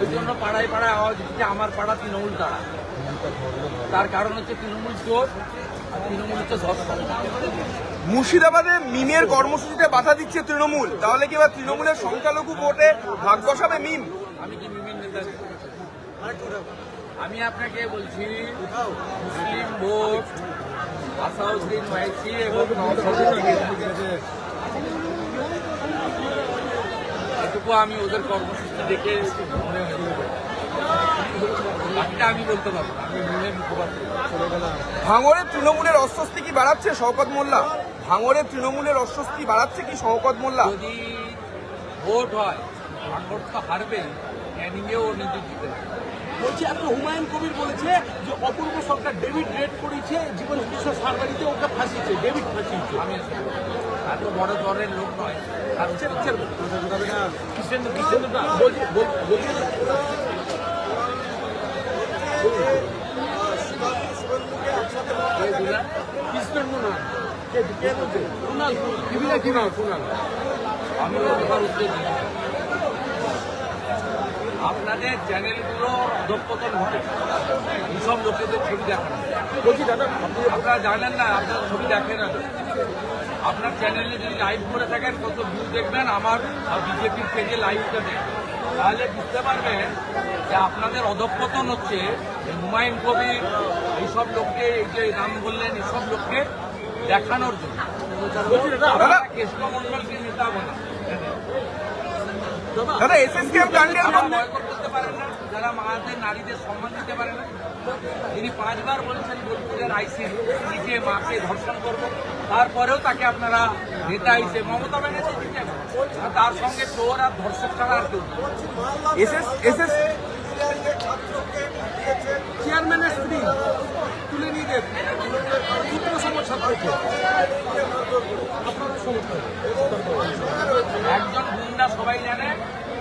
ওই জন্য পাড়ায় পাড়ায় আওয়াজ দিচ্ছে আমার পাড়া তৃণমূল তারা তার কারণ হচ্ছে তৃণমূল চোর আর তৃণমূল হচ্ছে মুর্শিদাবাদে মিমের কর্মসূচিতে বাধা দিচ্ছে তৃণমূল। তাহলে কি এবার তৃণমূলের সংখ্যালঘু ভোটে ভাগ বসাবে মিম? আমি কি বিভিন্ন নেতা আমি আপনাকে বলছি, মুসলিম ভোট, আসাউদ্দিন ওয়াইসি এবং আমি ওদের কর্মসূচি দেখে বাকিটা আমি বলতে পারব তৃণমূলের অস্বস্তি কি বাড়াচ্ছে শওকত মোল্লা? ভাঙরের তৃণমূলের অস্বস্তি বাড়াচ্ছে কি শওকত মোল্লা? যদি ভোট হয় ভোট তো হারবে ক্যানিংয়েও নিজে জিতে। বলছে একটা হুমায়ুন কবির বলেছে যে অপূর্ব সরকার ডেভিড রেড করেছে জীবন কৃষ্ণ সারবাড়িতে ওকে ফাঁসিয়েছে ডেভিড ফাঁসিয়েছে। আমি এত বড় দরের লোক নয়। আর হচ্ছে আপনাদের চ্যানেলগুলো দক্ষতন ঘটেছে এইসব লোকেদের ছবি দেখানো। বলছি দাদা আপনারা জানেন না আপনার ছবি দেখেন না। আপনার চ্যানেলে যদি লাইভ করে থাকেন কত ভিউ দেখবেন আমার বিজেপির পেজে লাইভটা দেখবেন। তাহলে বুঝতে পারবেন যে আপনাদের অধঃপতন হচ্ছে হুমায়ুন কবির এইসব লোককে এই যে নাম বললেন এইসব লোককে দেখানোর জন্য। কৃষ্ণমন্ডলকে নেতা বলে দাদা এসএসকেএম কাণ্ডের করতে পারেন না যারা মাদের নারীদের সম্মান দিতে পারে না তিনি পাঁচবার বলেছেন বোলপুরের আইসি নিজে মাকে ধর্ষণ করব। তারপরেও তাকে আপনারা নেতা হিসেবে মমতা ব্যানার্জি তার সঙ্গে চোর আর ধর্ষক ছাড়া আর কেউ চেয়ারম্যানের স্ত্রী তুলে নিয়ে পুত্র সমাজ ছাত্রকে আপনাদের সমর্থন একজন গুন্ডা সবাই জানে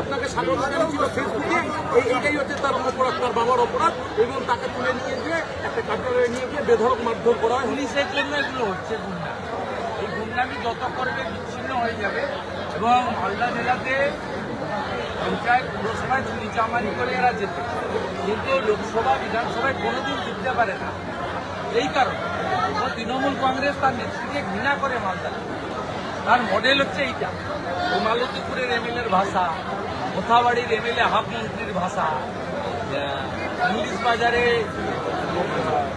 আপনাকে স্বাগত জানিয়েছিল ফেসবুকে এই এটাই হচ্ছে তার অপরাধ, তার বাবার অপরাধ এবং তাকে তুলে নিয়ে গিয়ে একটা কার্যালয়ে নিয়ে গিয়ে বেধড়ক মারধর করা হয়। পুলিশের জন্য এগুলো হচ্ছে গুন্ডা। এই গুন্ডামি যত করবে বিচ্ছিন্ন হয়ে যাবে এবং মালদা জেলাতে পঞ্চায়েত পুরসভায় চুরি চামারি করে এরা যেত। কিন্তু লোকসভা, বিধানসভায় কোনোদিন জিততে পারে না। এই কারণে তৃণমূল কংগ্রেস তার নেত্রীকে ঘৃণা করে মালদা তার মডেল হচ্ছে এইটা। মালতীপুরের এমএলএর ভাষা কোথাবাড়ির এমএলএ হাফ মন্ত্রীর ভাষা ইংলিশ বাজারে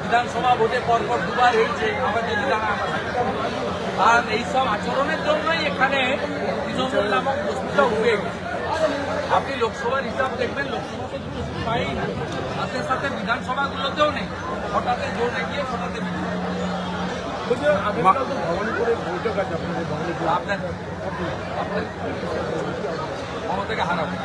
বিধানসভা ভোটে পরপর দুবার হয়েছে আমার যদি আর এইসব আচরণের জন্যই এখানে তৃণমূল নামক বস্তুটা উঠে গেছে আপনি লোকসভার হিসাব দেখবেন লোকসভাতে দুটো পাই। সাথে সাথে বিধানসভাগুলোতেও নেই। হঠাৎ জোনে গিয়ে হঠাৎ আপনার আপনার মমতাকে হারাবো।